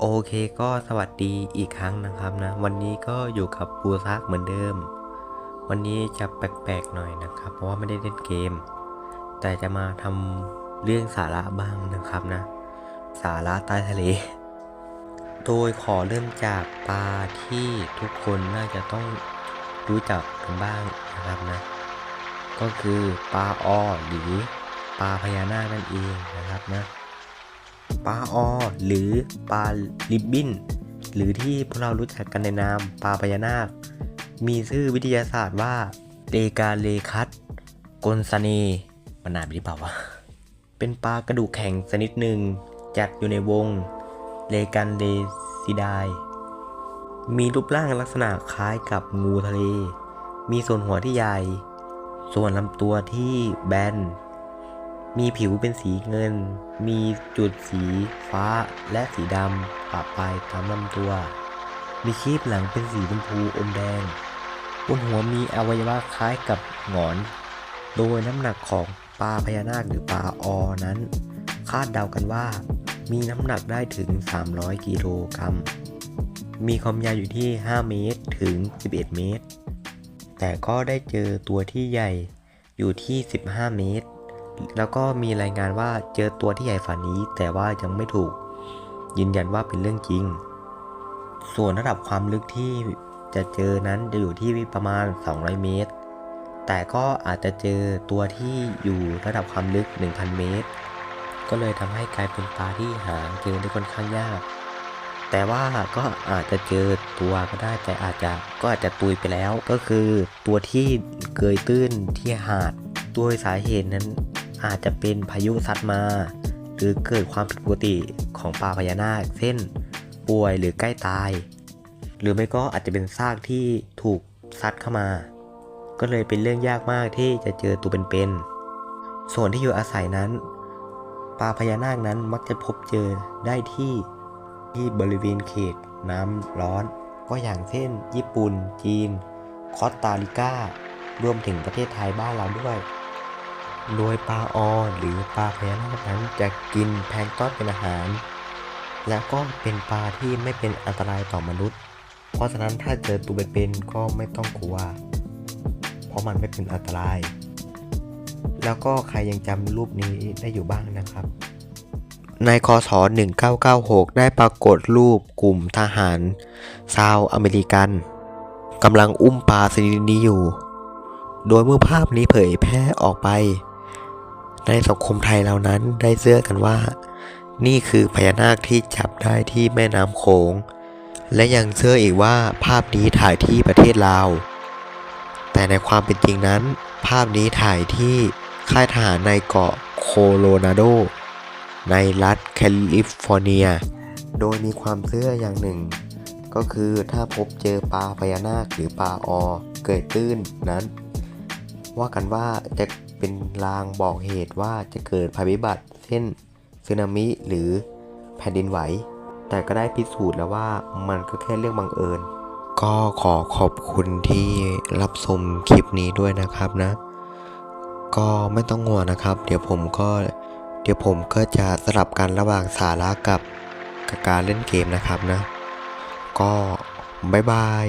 โอเคก็สวัสดีอีกครั้งนะครับนะ วันนี้ก็อยู่กับปูซักเหมือนเดิม วันนี้จะแปลกๆหน่อยนะครับ เพราะว่าไม่ได้เล่นเกม แต่จะมาทำเรื่องสาระบ้างนะครับนะ สาระใต้ทะเล โดยขอเริ่มจากปลาที่ทุกคนน่าจะต้องรู้จักกันบ้างนะครับนะ ก็คือปลาออหรือปลาพญานาคนั่นเองนะครับนะ ปลาออหรือปลาลิบบินหรือที่พวกเรารู้จักกันในนามปลาพญานาค มีชื่อวิทยาศาสตร์ว่าเลกาเลคัสกลสเนมันนานไปหรือเปล่าวะ เป็นปลากระดูกแข็งชนิดหนึ่งจัดอยู่ในวงเลกันเลซิดายมีรูปร่างลักษณะคล้ายกับงูทะเล มีส่วนหัวที่ใหญ่ ส่วนลำตัวที่แบน มีผิวเป็นสีเงิน มีจุดสีฟ้าและสีดำปะปลายตามลำตัว มีครีบหลังเป็นสีชมพูอมแดง บนหัวมีอวัยวะคล้ายกับหงอน โดยน้ำหนักของปลาพญานาคหรือปลาออนั้น คาดเดากันว่า มีน้ำหนักได้ถึง 300 กิโลกรัม มีความยาวอยู่ที่ 5 เมตรถึง 11 เมตร แต่ก็ได้เจอตัวที่ใหญ่อยู่ที่ 15 เมตร แล้วก็มีรายงานว่าเจอตัวที่ใหญ่ฝ่านี้ แต่ว่ายังไม่ถูก ยืนยันว่าเป็นเรื่องจริง ส่วนระดับความลึกที่จะเจอนั้นจะอยู่ที่ประมาณ 200 เมตร แต่ก็อาจจะเจอตัวที่อยู่ระดับความลึก 1,000 เมตร ก็เลยทำให้กลายเป็นปลาที่หาเจอได้ค่อนข้างยาก แต่ว่าก็อาจจะเจอตัวก็ได้แต่อาจจะก็อาจจะตุยไปแล้ว ก็คือตัวที่เกยตื้นที่หาดโดยสาเหตุนั้น อาจจะเป็นพายุซัดมา หรือเกิดความผิดปกติของปลาพญานาค เช่น ป่วยหรือใกล้ตาย หรือไม่ก็อาจจะเป็นซากที่ถูกซัดเข้ามา ก็เลยเป็นเรื่องยากมากที่จะเจอตัวเป็นๆ ส่วนที่อยู่อาศัยนั้น ปลาพญานาคนั้นมักจะพบเจอได้ที่ที่บริเวณเขตน้ำร้อน ก็อย่างเช่น ญี่ปุ่น จีน คอสตาริการวมถึงประเทศไทยบ้านเราด้วย โดยปลาออหรือปลาพญานาคนั้นจะกินแพลงก์ต้อนเป็นอาหาร แล้วก็เป็นปลาที่ไม่เป็นอันตรายต่อมนุษย์ เพราะฉะนั้นถ้าเจอตัวเป็นๆก็ไม่ต้องกลัว เพราะมันไม่เป็นอันตราย แล้วก็ใครยังจำรูปนี้ได้อยู่บ้างนะครับ ในคศ 1996 ได้ปรากฏรูปกลุ่มทหารชาวอเมริกันกำลังอุ้มปลาชนิดนี้อยู่ โดยเมื่อภาพนี้เผยแพร่ออกไป ในสังคมไทยเหล่านั้นได้เชื่อกันว่า นี่คือพญานาคที่จับได้ที่แม่น้ำโขง และยังเชื่ออีกว่าภาพนี้ถ่ายที่ประเทศลาว แต่ในความเป็นจริงนั้น ภาพนี้ถ่ายที่ค่ายทหารในเกาะโคโลราโด ในรัฐแคลิฟอร์เนีย โดยมีความเชื่ออย่างหนึ่ง ก็คือถ้าพบเจอปลาพญานาคหรือปลาออเกิดตื้นนั้น ว่ากันว่าจะ เป็นลางบอกเหตุว่าจะเกิดภัยพิบัติ เช่นสึนามิหรือแผ่นดินไหว แต่ก็ได้พิสูจน์แล้วว่ามันก็แค่เรื่องบังเอิญ ก็ขอขอบคุณที่รับชมคลิปนี้ด้วยนะครับนะ ก็ไม่ต้องห่วงนะครับ เดี๋ยวผมก็เดี๋ยวผมก็จะสลับกันระหว่างสาระกับกับการเล่นเกมนะครับนะ ก็บ๊ายบาย